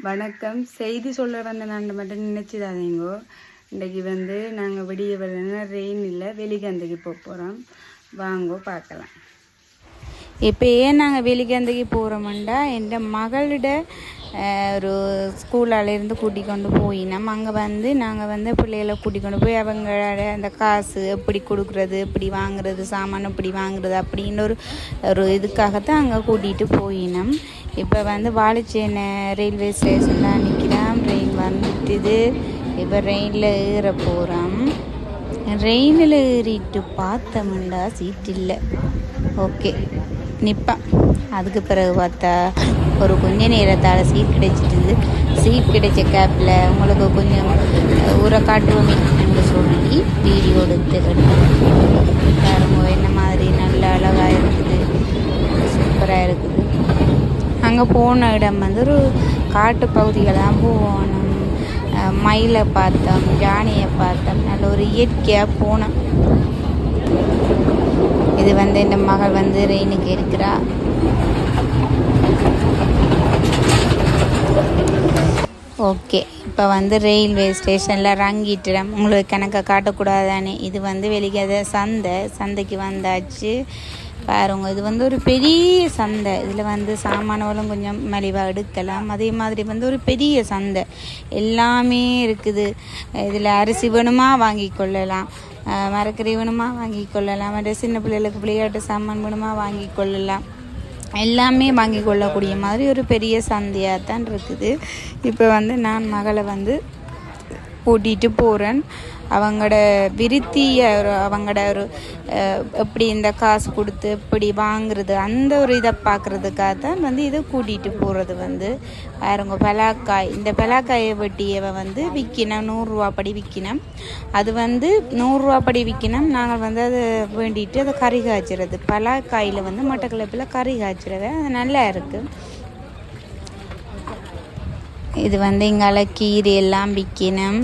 வணக்கம். செய்தி சொல்ல வந்த நான் மட்டும் நினச்சிடாதீங்கோ. இன்றைக்கி வந்து நாங்கள் விடிய வரலன்னா ரெயின் இல்லை வெளிகந்தைக்கு போக போகிறோம் வாங்கோ பார்க்கலாம். இப்போ ஏன் நாங்கள் வெளிகந்தைக்கு போகிறோம்டா என் மகளிட ஒரு ஸ்கூலாலேருந்து கூட்டி கொண்டு போயினோம் அங்கே வந்து நாங்கள் வந்து பிள்ளைகளை கூட்டி கொண்டு போய் அவங்களோட அந்த காசு எப்படி கொடுக்குறது எப்படி வாங்குறது சாமான் எப்படி வாங்குறது அப்படின்னு ஒரு ஒரு இதுக்காகத்தான் அங்கே கூட்டிகிட்டு போயினோம். இப்போ வந்து வாழைச்சேனை ரயில்வே ஸ்டேஷனில் நிற்கிறான் ரெயின் வந்துட்டுது. இப்போ ரெயினில் ஏற போகிறோம் ரெயினில் ஏறிட்டு பார்த்தோம்டா சீட் இல்லை. ஓகே நிற்பேன் அதுக்கு பிறகு பார்த்தா ஒரு கொஞ்ச நேரத்தால் சீட் கிடைச்சிட்டுது. சீட் கிடைச்ச கேப்பில் உங்களுக்கு கொஞ்சம் ஊரை காட்டுவோமே என்று சொல்லி வீடியோ எடுத்து பாருங்க என்ன மாதிரி நல்ல அழகாக இருக்குது. சூப்பராக இருக்குது. நாங்கள் போன இடம் வந்து ஒரு காட்டு பகுதிகள் தான் போவோம் மயிலை பார்த்தோம் யானையை பார்த்தோம். நல்ல ஒரு இயற்கையாக போனோம். இது வந்து இந்த மகள் வந்து ரெயினுக்கு இருக்கிறா ஓகே இப்போ வந்து ரயில்வே ஸ்டேஷனில் இறங்கிட்டுறேன் உங்களுக்கு கணக்கை காட்டக்கூடாதானே? இது வந்து வெளிக்காத சந்தை சந்தைக்கு வந்தாச்சு. பாருங்க இது வந்து ஒரு பெரிய சந்தை. இதில் வந்து சாமானவளும் கொஞ்சம் மலிவாக எடுக்கலாம். அதே மாதிரி வந்து ஒரு பெரிய சந்தை. எல்லாமே இருக்குது. இதில் அரிசி வேணுமா வாங்கி கொள்ளலாம். மரக்கறி வேணுமா வாங்கி கொள்ளலாம். மற்ற சின்ன பிள்ளைகளுக்கு விளையாட்டு சாமான் வேணுமா வாங்கி கொள்ளலாம். எல்லாமே வாங்கி கொள்ளக்கூடிய மாதிரி ஒரு பெரிய சந்தையாக தான் இருக்குது. இப்போ வந்து நான் மகளை வந்து கூட்டிகிட்டு போகிறேன் அவங்களோட விருத்திய ஒரு அவங்களோட ஒரு எப்படி இந்த காசு கொடுத்து எப்படி வாங்குறது அந்த ஒரு இதை பார்க்குறதுக்காக தான் வந்து இதை கூட்டிகிட்டு போகிறது வந்து. பாருங்க பலாக்காய். இந்த பலாக்காயை வெட்டியவ வந்து விற்கினோம் நூறுரூவா படி விற்கினோம் அது வந்து நூறுரூவா படி விற்கினோம் நாங்கள் வந்து அதை வேண்டிட்டு அதை கறி காய்ச்சிறது. பலாக்காயில் வந்து மட்டக்கிழப்பில் கறி காய்ச்சிறது. அது நல்லா இருக்குது இது வந்து இங்கால கீரை எல்லாம் விற்கணும்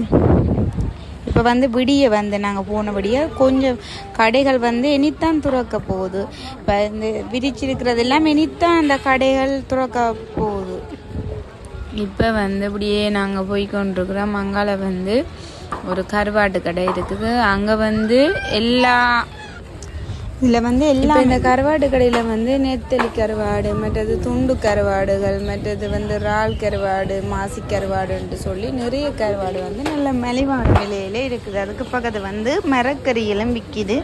இப்போ வந்து விடிய வந்து நாங்கள் போனபடியே கொஞ்சம் கடைகள் வந்து இனித்தான் துறக்க போகுது. இப்போ இந்த விரிச்சிருக்கிறது எல்லாம் இனித்தான் அந்த கடைகள் துறக்க போகுது. இப்போ வந்து இப்படியே நாங்கள் போய் கொண்டிருக்கிறோம் அங்கால வந்து ஒரு கருவாட்டு கடை இருக்குது. அங்கே வந்து எல்லா இதில் வந்து எல்லாம் இந்த கருவாடு கடையில் வந்து நெத்தலி கருவாடு மற்றது துண்டு கருவாடுகள் மற்றது வந்து இறால் கருவாடு மாசி கருவாடுன்ட்டு சொல்லி நிறைய கருவாடு வந்து நல்ல மலிவான விலையில இருக்குது. அதுக்கு பக்கத்து வந்து மரக்கறியெல்லாம் விற்கிது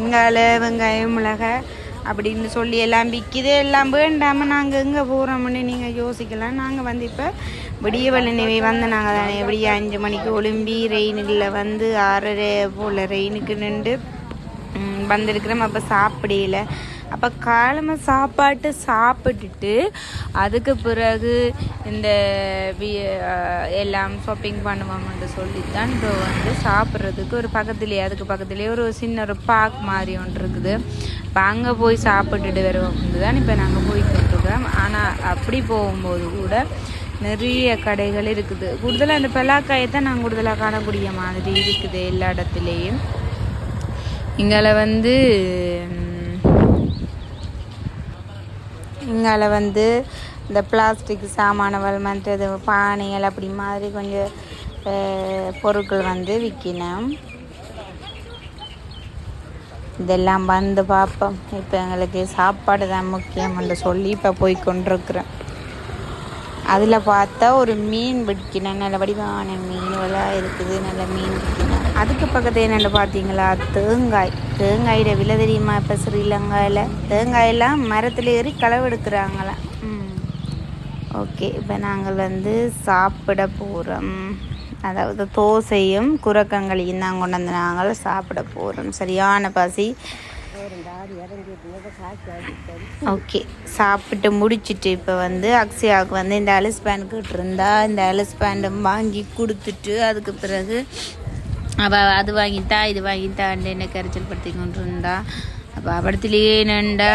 இங்கால வெங்காயம் மிளகாய் அப்படின்னு சொல்லி எல்லாம் விற்கிது எல்லாம் வேண்டாமல் நாங்கள் எங்கே போகிறோம்னு நீங்கள் யோசிக்கலாம். நாங்கள் வந்து இப்போ விடிய வெள்ளனவே வந்து நாங்கள் தானே விடிய அஞ்சு மணிக்கு ஒலிம்பி ரெயினில் வந்து ஆறரை போல் ரெயினுக்கு நின்று வந்திருக்கிறோம். அப்போ சாப்பிடல. அப்போ காலமாக சாப்பாட்டு சாப்பிட்டுட்டு அதுக்கு பிறகு இந்த எல்லாம் ஷாப்பிங் பண்ணுவோம்னு சொல்லித்தான் இப்போ வந்து சாப்பிட்றதுக்கு ஒரு பக்கத்துலேயே அதுக்கு பக்கத்துலேயே ஒரு சின்ன ஒரு பார்க் மாதிரி ஒன்று இருக்குது. இப்போ அங்கே போய் சாப்பிட்டுட்டு வருவோம். தான் இப்போ நாங்கள் போய்கிட்டு இருக்கோம் ஆனால் அப்படி போகும்போது கூட நிறைய கடைகள் இருக்குது. கூடுதலாக அந்த பலாக்காயை தான் நான் கூடுதலாக காணக்கூடிய மாதிரி இருக்குது எல்லா இடத்துலையும். இங்கால வந்து இங்கால வந்து இந்த பிளாஸ்டிக் சாமானவள் மற்றது பானைகள் அப்படி மாதிரி கொஞ்சம் பொருட்கள் வந்து விற்கினேன் இதெல்லாம் வந்து பார்ப்போம் இப்போ எங்களுக்கு சாப்பாடு தான் முக்கியம் என்று சொல்லி இப்போ போய் கொண்டிருக்கிறேன் அதில் பார்த்தா ஒரு மீன் பிடிக்கணும் நல்ல வடிவான மீன்களாக இருக்குது. நல்ல மீன் பிடிக்கணும் அதுக்கு பக்கத்து என்ன பார்த்தீங்களா? தேங்காய். தேங்காயோட விலை தெரியுமா இப்போ ஸ்ரீலங்காவில் தேங்காயெல்லாம் மரத்தில் ஏறி களவெடுக்கிறாங்களாம் ம். ஓகே இப்போ நாங்கள் வந்து சாப்பிட போகிறோம் அதாவது தோசையும் குரக்கங்களையும் தான் கொண்டு வந்து நாங்கள் சாப்பிட போகிறோம் சரியான பசி. ஓகே சாப்பிட்டு முடிச்சிட்டு இப்போ வந்து அக்ஷயாவுக்கு வந்து இந்த அலிஸ் பேண்ட் கிட்டிருந்தா இந்த அலிஸ் பேண்டை வாங்கி கொடுத்துட்டு அதுக்கு பிறகு அவள் அது வாங்கித்தா இது வாங்கித்தான்னு என்ன கரைச்சல் படுத்திக்கொண்டு இருந்தா அப்போ படத்துலேயே நண்டா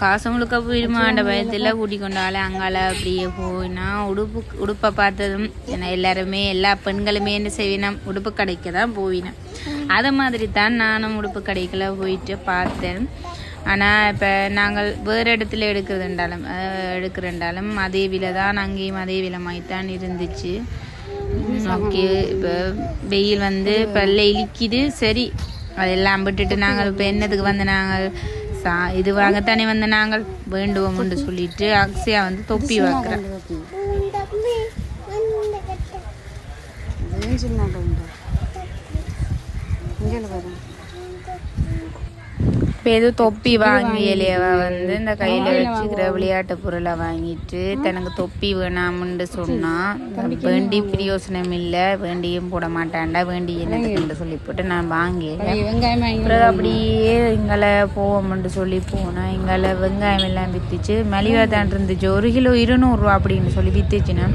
காசு முழுக்க போயிடுமான்ற பயத்தில் கூட்டி கொண்டாலே அங்கால அப்படியே போயினா உடுப்பு உடுப்பை பார்த்ததும் ஏன்னா எல்லாருமே எல்லா பெண்களுமே என்ன செய்வினோம் உடுப்பு கடைக்கு தான் போயினேன் அதை மாதிரி தான் நானும் உடுப்பு கடைக்குள்ள போயிட்டு பார்த்தேன். ஆனால் இப்போ நாங்கள் வேறு இடத்துல எடுக்கிறதுண்டாலும் எடுக்கிறண்டாலும் அதே விலை தான் அங்கேயும் அதே விலை மாதிரி தான் இருந்துச்சு. ஓகே இப்போ வெயில் வந்து பல்ல இழிக்குது சரி அதெல்லாம் விட்டுட்டு நாங்கள் இப்போ என்னதுக்கு வந்து நாங்கள் சா இது வாங்கத்தானே வந்து நாங்கள்? வேண்டுவோம் என்று சொல்லிட்டு அக்ஷயா வந்து தொப்பி வைக்கிறேன் இங்கே வரும் இப்போ ஏதோ தொப்பி வாங்கியலையவா வந்து இந்த கையில் வச்சுக்கிற விளையாட்டு பொருளை வாங்கிட்டு தனக்கு தொப்பி வேணாம்னு சொன்னா வேண்டி பிரயோசனம் இல்லை வேண்டியும் போட மாட்டான்டா வேண்டி என்னதுன்னு சொல்லி போட்டு நான் வாங்கியேன் வாங்கி அப்புறம் அப்படியே எங்களை போவோம்னு சொல்லி போனேன் எங்களை வெங்காயம் எல்லாம் வித்துச்சு. மலிவாக தான் இருந்துச்சு. ஒரு கிலோ இருநூறுவா அப்படின்னு சொல்லி வித்துச்சுன்னா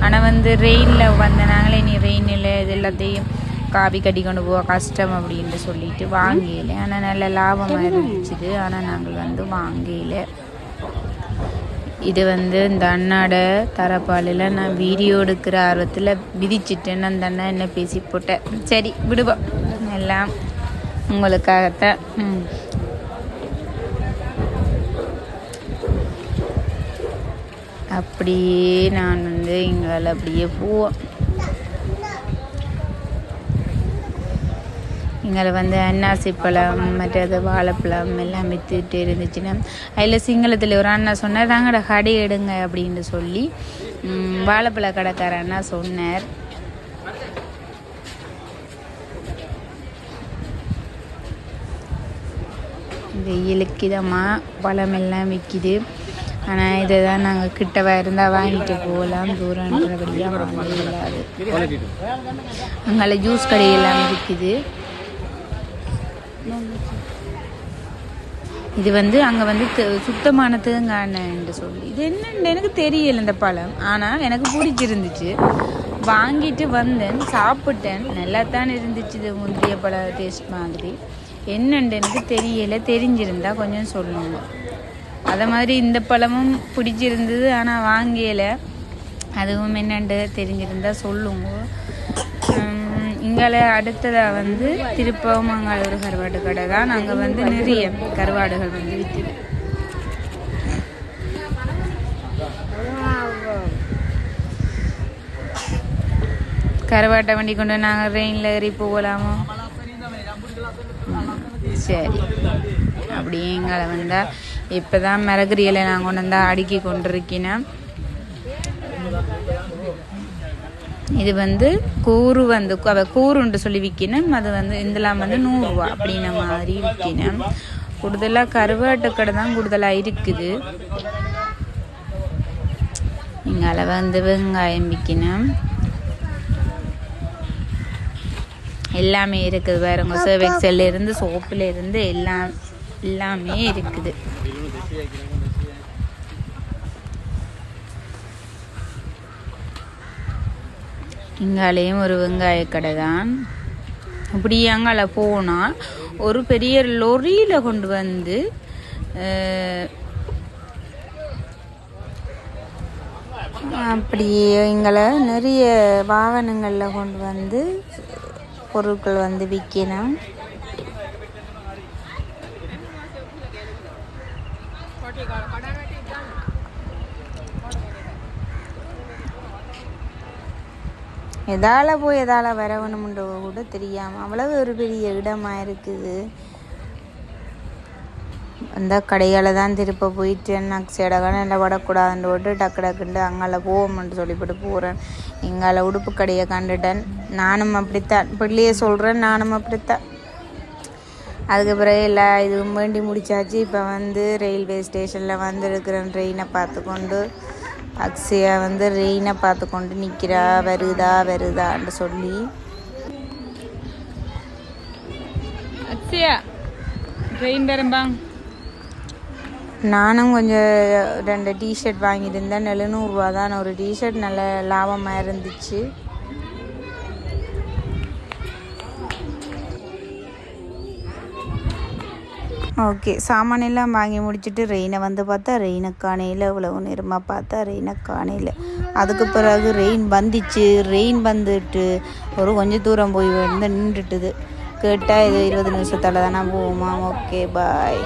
ஆனால் வந்து ரெயினில் வந்த நாங்களே நீ ரெயினில் இது எல்லாத்தையும் காபி கட்டி கொண்டு போக கஷ்டம் அப்படின்ட்டு சொல்லிட்டு வாங்கல ஆனால் நல்ல லாபமாக இருந்துச்சுது ஆனால் நாங்கள் வந்து வாங்கல இது வந்து இந்த அண்ணாட தரப்பாலில் நான் வீடியோ எடுக்கிற ஆர்வத்தில் விதிச்சிட்டேன்னு அந்த அண்ணா என்ன பேசி போட்டேன் சரி விடுவோம் எல்லாம் உங்களுக்காகத்தான். ம். அப்படியே நான் வந்து எங்களால் அப்படியே போவோம். எங்களை வந்து அன்னாசி பழம் மற்றது வாழைப்பழம் எல்லாம் விற்றுட்டு இருந்துச்சுன்னா அதில் சிங்களத்தில் ஒரு அண்ணா சொன்னார் தாங்கட கடை எடுங்க அப்படின்னு சொல்லி வாழைப்பழ கடைக்கார அண்ணா சொன்னார். வெயிலுக்குதமாக பழம் எல்லாம் விற்கிது ஆனால் இதை தான் நாங்கள் கிட்டவா இருந்தால் வாங்கிட்டு போகலாம் தூரம்ன்றபடியாக வாங்க இல்லாது அங்கே ஜூஸ் கடையெல்லாம் இருக்குது இது வந்து அங்கே வந்து த- சுத்தமான தேங்காய்ன்னு சொல்லி. இது என்னன்னு எனக்கு தெரியல இந்த பழம். ஆனால் எனக்கு பிடிச்சிருந்துச்சு. வாங்கிட்டு வந்தேன் சாப்பிட்டேன். நல்லா தான் இருந்துச்சு இது முந்திரிய பழ டேஸ்ட் மாதிரி. என்னண்டு எனக்கு தெரியல. தெரிஞ்சிருந்தா கொஞ்சம் சொல்லுங்க. அதை மாதிரி இந்த பழமும் பிடிச்சிருந்தது ஆனால் வாங்கியலை அதுவும் என்னண்டு தெரிஞ்சிருந்தா சொல்லுங்க. எங்களை அடுத்ததாக வந்து திருப்பவும் ஒரு கருவாடு கடை தான். நாங்கள் வந்து நிறைய கருவாடுகள் வந்து விற்கிது கருவாட்டை வண்டி கொண்டு நாங்கள் ரெயினில் ஏறி போகலாமோ? சரி. அப்படியே எங்களை வந்தால் இப்போ தான் மிளகுரியலை நாங்கள் கொண்டு வந்தால் அடுக்கி கொண்டிருக்கினேன் இது வந்து கூறு வந்து அவ கூறுண்டு சொல்லி விற்கணும் அது வந்து இதெல்லாம் வந்து நூறுரூவா அப்படின்ன மாதிரி விற்கணும் கூடுதலாக கருவாட்டு கடை தான் கூடுதலாக இருக்குது. இங்கால வந்து வெங்காயம் விற்கணும் எல்லாமே இருக்குது பாருங்க சர்வெக்ஸல்ல இருந்து சோப்புல இருந்து எல்லாம் எல்லாமே இருக்குது. இங்காலேயும் ஒரு வெங்காய கடை தான் இப்படி அங்கால போனால் ஒரு பெரிய லொரியில் கொண்டு வந்து அப்படி எங்களை நிறைய வாகனங்களில் கொண்டு வந்து பொருட்கள் வந்து விற்கணும் எதால போய் எதால் வரவணும்ன்ற கூட தெரியாமல் அவ்வளவு ஒரு பெரிய இடமாக இருக்குது. அந்த கடையால் தான் திருப்ப போயிட்டு நக்ஸியடகான இல்லை விடக்கூடாதுன்னு விட்டு டக்கு டக்குண்டு அங்கால போவோம்னு சொல்லிவிட்டு போகிறேன் எங்கால உடுப்பு கடையை கண்டுட்டேன். நானும் அப்படித்தான். பிள்ளையே சொல்கிறேன் நானும் அப்படித்தான். அதுக்கு பிறகு எல்லா இதுவும் வேண்டி முடிச்சாச்சு. இப்போ வந்து ரயில்வே ஸ்டேஷனில் வந்துருக்கிறேன் ட்ரெயினை பார்த்து கொண்டு அக்ஷயா வந்து ரெயினை பார்த்து கொண்டு நிற்கிறா வருதா வருதான்னு சொல்லி. பெரும்பாங்க நானும் கொஞ்சம் ரெண்டு டிஷர்ட் வாங்கியிருந்தேன். எழுநூறுவா தான் ஒரு டிஷர்ட் நல்ல லாபமாக இருந்துச்சு. ஓகே. சாமானெல்லாம் வாங்கி முடிச்சுட்டு ரெயினை வந்து பார்த்தா ரெயினை காணையில் இவ்வளவு நேரமாக பார்த்தா ரெயினை காணையில். அதுக்கு பிறகு ரெயின் வந்துச்சு. ரெயின் வந்துட்டு ஒரு கொஞ்சம் தூரம் போய் வந்து நின்றுட்டுது. கேட்டால் இது இருபது நிமிஷத்தால் தானே போகுமா? Okay bye